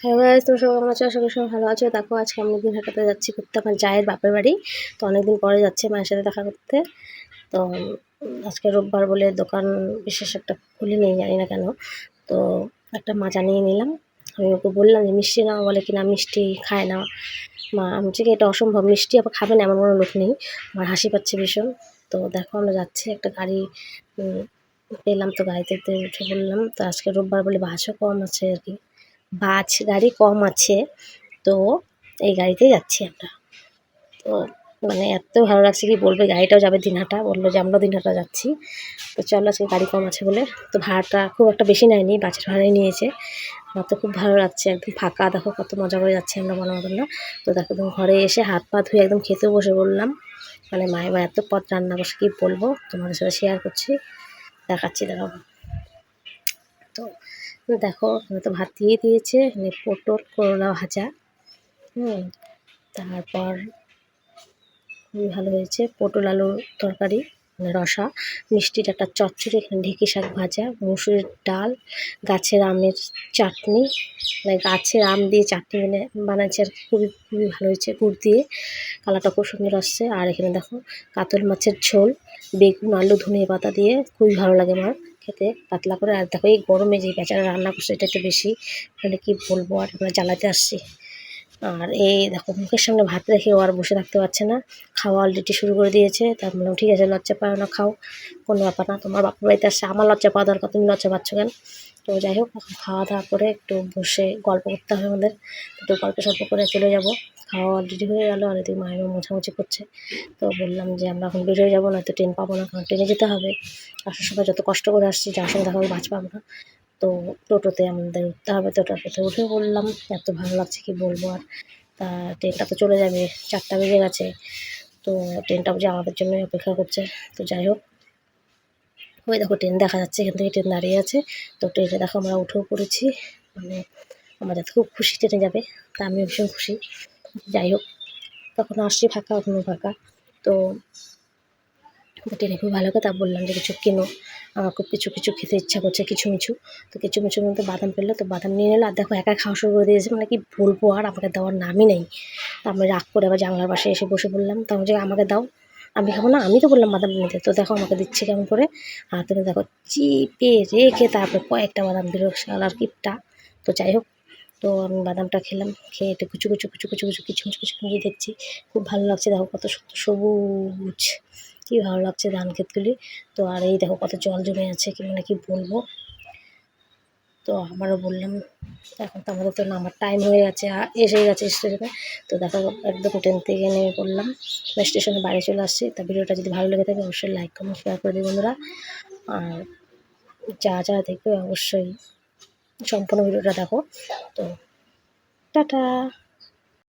হ্যাঁ গাইজ তুমি সবাই কেমন আছো? আশা করি সবাই ভালো আছো। দেখো, আজকে আমি দিন হাঁটাতে যাচ্ছি করতে। আমার জায়ের বাপের বাড়ি। তো অনেকদিন পরে যাচ্ছে মায়ের সাথে দেখা করতে। তো আজকে রোববার বলে দোকান বিশেষ একটা খুলে নেই, জানি না কেন। তো, একটা মাজা নিয়ে নিলাম। আমি ওকে বললাম যে, মিষ্টি নাও? বলে কিনা, মিষ্টি খায় না। মা, আমি বলছি কি, এটা অসম্ভব, মিষ্টি আবার খাবে না, এমন কোনো লোক নেই। আমার হাসি পাচ্ছে ভীষণ। তো দেখো, আমরা যাচ্ছি, একটা গাড়ি পেলাম তো গাড়িতে উঠে বললাম, তো আজকে রোববার বলে বাসও কম আছে আর কি। বাস গাড়ি কম আছে, তো এই গাড়িতেই যাচ্ছি আমরা। তো মানে এত ভালো লাগছে কি বলবে, গাড়িটাও যাবে দিনহাটা, বলল যে আমরাও দিনহাটা যাচ্ছি। তো চলো আজকে গাড়ি কম আছে বলে। তো ভাড়াটা খুব একটা বেশি নেয়নি বাসের ভাড়াই নিয়েছে। আমার তো খুব ভালো লাগছে, একদম ফাঁকা, দেখো কত মজা করে যাচ্ছি আমরা বলার মতন না। তো দেখো একদম ঘরে এসে হাত পা ধুয়ে একদম খেতে বসে বললাম মানে মায়ের এত পথ রান্না বসে কি বলব, তোমাদের সাথে শেয়ার করছি, দেখাচ্ছি দেখো তো দেখো, এখানে তো ভাত দিয়ে দিয়েছে পটল, করলা ভাজা। হুম, তারপর খুবই ভালো হয়েছে পটল আলুর তরকারি। রসা, মিষ্টির একটা চচ্চড়ি, এখানে ঢেঁকি শাক ভাজা, মুসুরের ডাল, গাছের আমের চাটনি মানে গাছের আম দিয়ে চাটনি মানে বানাচ্ছে আর খুবই খুবই ভালো হয়েছে গুড় দিয়ে। কালারটা খুব সুন্দর আসছে। আর এখানে দেখো, কাতল মাছের ঝোল, বেগুন, আলু ধনে পাতা দিয়ে। খুবই ভালো লাগে আমার খেতে, পাতলা করে। আর দেখো, এই গরমে যে বেচারা রান্না করছে, এটা একটু বেশি মানে কি বলব, আর আমরা জ্বালাতে আসছি। আর এই দেখো, মুখের সামনে ভাত রেখে ও আর বসে থাকতে পারছে না। খাওয়া অলরেডি শুরু করে দিয়েছে। তার বললাম, ঠিক আছে, লজ্জা পাও না, খাও। কোনো ব্যাপার না, তোমার বাপের বাড়িতে আসছে। আমার লজ্জা পাওয়া দরকার, তুমি লজ্জা পাচ্ছ কেন? তো যাই হোক খাওয়া দাওয়া করে একটু বসে গল্প করতে হবে আমাদের। একটু গল্প সল্প করে চলে যাব। খাওয়া অলরেডি হয়ে গেলো, আর এদিকে মায়ের মোছামুছি করছে। তো বললাম যে, আমরা এখন বেরোয় যাব না তো ট্রেন পাবো না, কারণ ট্রেনে যেতে হবে। আসার সময় যত কষ্ট করে আসছি, যার সঙ্গে দেখা হবে বাস পাবো না তো টোটোতে আমাদের উঠতে হবে, তো টোটোতে উঠে বললাম, এত ভালো লাগছে কি বলব আর? তা ট্রেনটা তো চলে যাবে, চারটা বেজে গেছে, তো ট্রেনটা বুঝে আমাদের জন্যই অপেক্ষা করছে, তো যাই হোক। ওই দেখো, ট্রেন দেখা যাচ্ছে, এখান থেকে ট্রেন দাঁড়িয়ে আছে, তো ট্রেনে দেখো আমরা উঠেও পড়েছি মানে আমাদের খুব খুশি ট্রেনে যাবে, তা আমিও ভীষণ খুশি, যাই হোক। তখন আসছি ফাঁকা এখনও ফাঁকা, তো তো ট্রেনে খুব ভালো কথা বললাম যে কিছু কেনো। আমার খুব কিছু কিছু খেতে ইচ্ছা করছে কিছু মিছু তো কিছু মিছুর মধ্যে বাদাম পেল তো বাদাম নিয়ে নিলো আর দেখো, একা খাওয়া শুরু করে দিয়েছে মানে কি বলব আর, আমাকে দেওয়ার নামই নেই। তো আমি রাগ করে আবার জানলার পাশে এসে বসে বললাম, তো আমি যে আমাকে দাও। আমি খাব না, আমি তো বললাম বাদাম নিতে। তো দেখো, আমাকে দিচ্ছে কেমন করে? আর তুমি দেখো, চিপে রেখে তারপরে কয়েকটা বাদাম দিল শালার কিপটা। তো যাই হোক, তো আমি বাদামটা খেলাম, খেয়ে একটু কুচু কুচু কুচু কুচু কুচু কিছু কিছু কিছু দেখছি খুব ভালো লাগছে। দেখো কত সবুজ। কি ভালো লাগছে ধান ক্ষেতগুলি? তো আর এই দেখো কত জল জমে আছে, কি মানে কি বলব? তো আমারও বললাম, এখন তো আমাদের তো নামার টাইম হয়ে গেছে এসে গেছে স্টেশনে তো দেখো একদম ট্রেন থেকে নেমে পড়লাম স্টেশনে বাইরে চলে আসছি। তা ভিডিওটা যদি ভালো লেগে থাকে অবশ্যই লাইক কমেন্ট শেয়ার করে দিই বন্ধুরা। আর যা যা দেখবে অবশ্যই সম্পূর্ণ ভিডিওটা দেখো। তো টাটা।